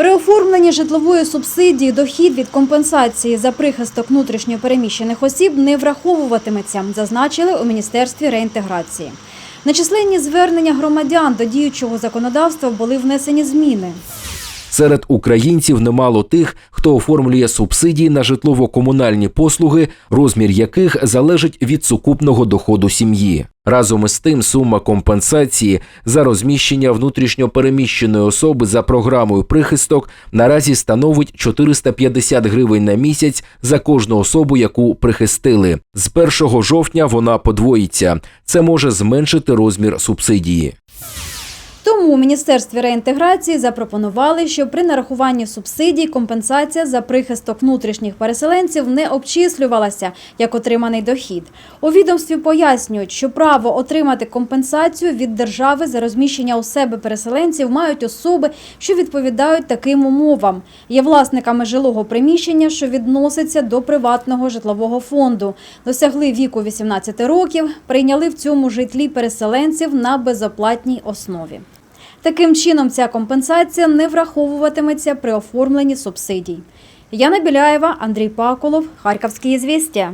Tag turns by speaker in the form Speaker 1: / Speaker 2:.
Speaker 1: При оформленні житлової субсидії дохід від компенсації за прихисток внутрішньопереміщених осіб не враховуватиметься, зазначили у Міністерстві реінтеграції. На численні звернення громадян до діючого законодавства були внесені зміни.
Speaker 2: Серед українців немало тих, хто оформлює субсидії на житлово-комунальні послуги, розмір яких залежить від сукупного доходу сім'ї. Разом із тим, сума компенсації за розміщення внутрішньопереміщеної особи за програмою прихисток наразі становить 450 гривень на місяць за кожну особу, яку прихистили. З 1 жовтня вона подвоїться. Це може зменшити розмір субсидії.
Speaker 1: Тому у Міністерстві реінтеграції запропонували, що при нарахуванні субсидій компенсація за прихисток внутрішніх переселенців не обчислювалася як отриманий дохід. У відомстві пояснюють, що право отримати компенсацію від держави за розміщення у себе переселенців мають особи, що відповідають таким умовам. Є власниками жилого приміщення, що відноситься до приватного житлового фонду. Досягли віку 18 років, прийняли в цьому житлі переселенців на безоплатній основі. Таким чином, ця компенсація не враховуватиметься при оформленні субсидій. Яна Біляєва, Андрій Паколов, Харківські звістя.